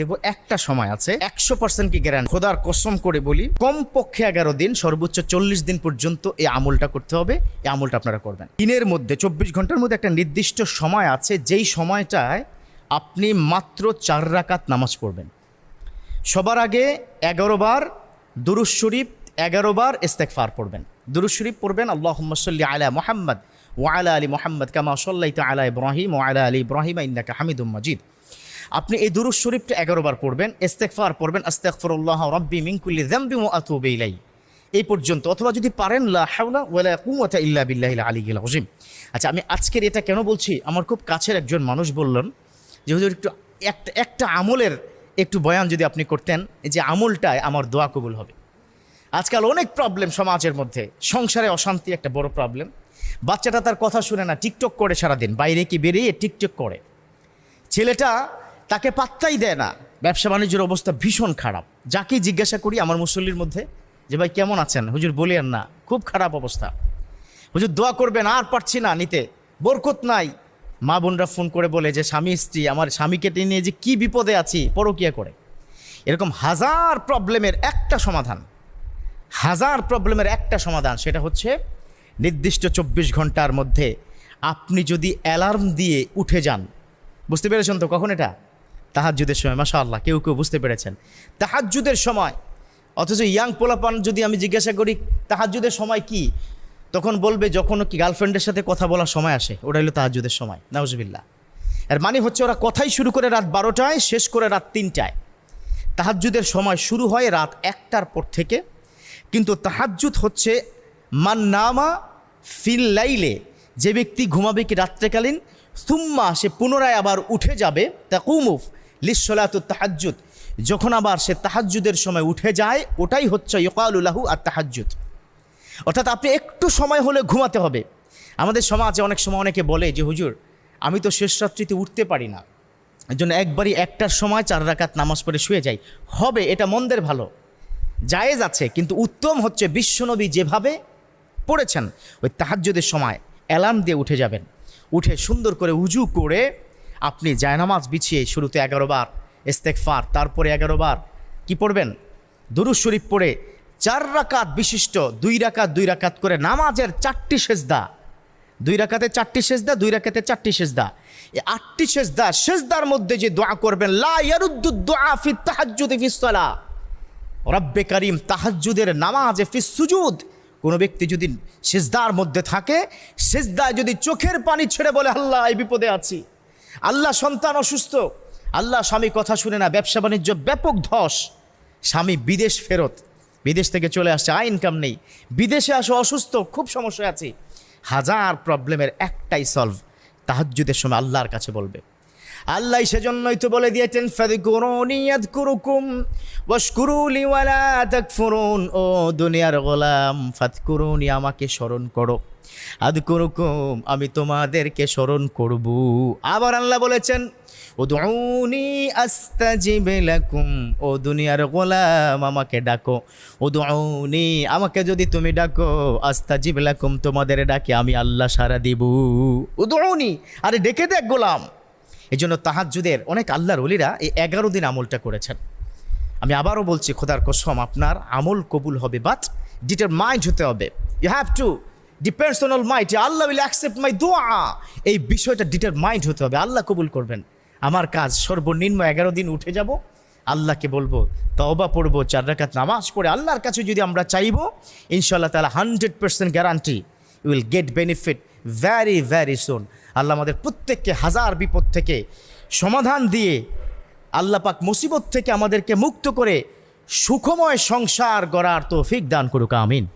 দেখব একটা সময় আছে, একশো পার্সেন্ট কি গ্যারান্টি খোদার কসম করে বলি, কমপক্ষে এগারো দিন, সর্বোচ্চ চল্লিশ দিন পর্যন্ত এই আমলটা করতে হবে, এই আমলটা আপনারা করবেন। দিনের মধ্যে, চব্বিশ ঘণ্টার মধ্যে একটা নির্দিষ্ট সময় আছে, যেই সময়টায় আপনি মাত্র চার রাকাত নামাজ পড়বেন। সবার আগে এগারো বার দুরুজ শরীফ, এগারো বার ইস্তেকফার পড়বেন। দুরুজ শরীফ পড়বেন আল্লাহ সাল্লি আলা মোহাম্মদ ওয়ালা আলী মোহাম্মদ কামা সাল্লাইত আলা ইব্রাহিম ওয়ালা আলী ইব্রাহিম ইন্নাকা হামিদুম মাজিদ। আপনি এই দুরুজ শরীফটা এগারো বার পড়বেন ইস্তেকফার পড়বেন, আস্তাগফিরুল্লাহ রব্বি মিন কুল্লি যামবি ওয়া আতুবু ইলাই এই পর্যন্ত, অথবা যদি পারেন, লা হাওলা ওয়ালা কুওয়াতা ইল্লা আচ্ছা আমি আজকের এটা কেন বলছি? আমার খুব কাছের একজন মানুষ বললেন যে হুজুর একটু একটা একটা আমলের একটু বয়ান যদি আপনি করতেন যে আমলটায় আমার দোয়া কবুল হবে। আজকাল অনেক প্রবলেম সমাজের মধ্যে, সংসারে অশান্তি একটা বড় প্রবলেম বাচ্চাটা তার কথা শুনে না, টিকটক করে সারাদিন, বাইরে কি বেরিয়ে টিকটক করে। ছেলেটা তাকে পাত্তাই দেয় না। ব্যবসা বাণিজ্যের অবস্থা ভীষণ খারাপ। যাকেই জিজ্ঞাসা করি আমার মুসল্লির মধ্যে যে, ভাই, কেমন আছেন? হুজুর বলিয়েন না, খুব খারাপ অবস্থা। হুজুর, দোয়া করবেন, আর পারছি না নিতে। বরকত নাই। মা বোনরা ফোন করে বলে যে, স্বামী, স্ত্রী, আমার স্বামীকে নিয়ে যে কি বিপদে আছি, পরকিয়া করে। এরকম হাজার প্রবলেমের একটা সমাধান। হাজার প্রবলেমের একটা সমাধান, সেটা হচ্ছে নির্দিষ্ট চব্বিশ ঘণ্টার মধ্যে আপনি যদি অ্যালার্ম দিয়ে উঠে যান, বুঝতে পেরেছেন তো কখন এটা? তাহাজ্জুদের সময় মাশা আল্লাহ কেউ কেউ বুঝতে পেরেছেন। তাহাজ্জুদের সময়, অথচ ইয়াং পোলাপান যদি আমি জিজ্ঞাসা করি, তাহাজ্জুদের সময় কি? তখন বলবে যখন কি গার্লফ্রেন্ডের সাথে কথা বলার সময় আসে, ওটা হলো তাহাজ্জুদের সময় নাউজবিল্লা এর মানে হচ্ছে ওরা কথাই শুরু করে রাত বারোটায়, শেষ করে রাত তিনটায়। তাহাজ্জুদের সময় শুরু হয় রাত একটার পর থেকে, কিন্তু তাহাজ্জুদ হচ্ছে মান্নামা ফিল লাইলে, যে ব্যক্তি ঘুমাবে কি রাত্রেকালীন, সুম্মা সে পুনরায় আবার উঠে যাবে, তাকুমুফ লিসলাত তাহাজ্জুদ। যখন আবার সে তাহাজ্জুদের সময় উঠে যায়, ওটাই হচ্ছে ইকালুল্লাহু আর তাহাজ্জুদ। অর্থাৎ আপনি একটু সময় হলে ঘুমাতে হবে। আমাদের সমাজে অনেক সময় অনেকে বলে যে, হুজুর, আমি তো শেষ রাত্রিতে উঠতে পারি না। এর জন্য একবারই একটার সময় চার রাকাত নামাজ পড়ে শুয়ে যাই। হবে, এটা মন্দের ভালো। জায়েজ আছে, কিন্তু উত্তম হচ্ছে বিশ্বনবী যেভাবে পড়েছেন। ওই তাহাজ্জুদের সময় অ্যালার্ম দিয়ে উঠে যাবেন। উঠে সুন্দর করে উজু করে আপনি জায়নামাজ বিছিয়ে শুরুতে এগারো বার ইস্তেকফার তারপরে এগারো বার, কি পড়বেন? দুরুজ শরীফ পড়ে চার রাকাত বিশিষ্ট, দুই রাকাত দুই রাকাত করে নামাজের চারটি সেজদা। দুই রাকাতে চারটি সেজদা, দুই রাকাতে চারটি সেজদা। এই আটটি সেজদা, সেজদার মধ্যে যে দোয়া করবেন, লা ইয়ারুদ্দু দোয়া ফি তাহাজ্জুদি ফিস সালাহ। রব্বে করিম তাহাজ্জুদের নামাজে ফিস সুজুদ। কোনো ব্যক্তি যদি সেজদার মধ্যে থাকে, সেজদায় যদি চোখের পানি ছেড়ে বলে, আল্লাহ, এই বিপদে আছি। আল্লাহ সন্তান অসুস্থ। আল্লাহ স্বামী কথা শুনে না, ব্যবসা বাণিজ্য ব্যাপক ধস। স্বামী বিদেশ ফেরত। বিদেশ থেকে চলে আসছে আয় ইনকাম নেই। বিদেশে আসো, অসুস্থ, খুব সমস্যা আছে। হাজার প্রবলেমের একটাই সলভ তাহাজ্জুদের সময় আল্লাহর কাছে বলবে। আল্লাহ সেজন্যই তো বলে দিয়েছেন ফাদকুরুনি ইয়াদকুরুকুম ওয়াশকুরুলি ওয়ালা তাকফুরুন। ও দুনিয়ার গোলাম ফাদকুরুনি আমাকে স্মরণ করো। আদ আদকুরুকুম আমি তোমাদেরকে স্মরণ করব। আবার আল্লাহ বলেছেন ও উদউনি আস্তাজিব লাকুম। ও দুনিয়ার গোলাম, আমাকে ডাকো। উদউনি, আমাকে যদি তুমি ডাকো, আস্তাজিব লাকুম, তোমাদের ডাকে আমি আল্লাহ সারা দিব। উদউনি, আরে ডেকে দেখ গোলাম। এই জন্য তাহাজ্জুদের অনেক আল্লাহর অলিরা এই এগারো দিন আমলটা করেছেন। আমি আবারও বলছি, খোদার কসম, আপনার আমল কবুল হবে বাট ডিটার মাইন্ড হতে হবে। You have to depends on almighty Allah will accept my দোয়া এই বিষয়টা ডিটার মাইন্ড হতে হবে, আল্লাহ কবুল করবেন। আমার কাজ সর্বনিম্ন এগারো দিন উঠে যাব, আল্লাহকে বলব, তওবা পড়ব, চার রাকাত নামাজ পড়ে আল্লাহর কাছে যদি আমরা চাইব, ইনশাআল্লাহ তাহলে hundred percent guarantee will get benefit very very soon Allah আমাদের প্রত্যেককে হাজার বিপদ থেকে সমাধান দিয়ে আল্লাহ পাক মুসিবত থেকে আমাদেরকে মুক্ত করে সুখময় সংসার গড়ার তৌফিক দান করুক, আমিন।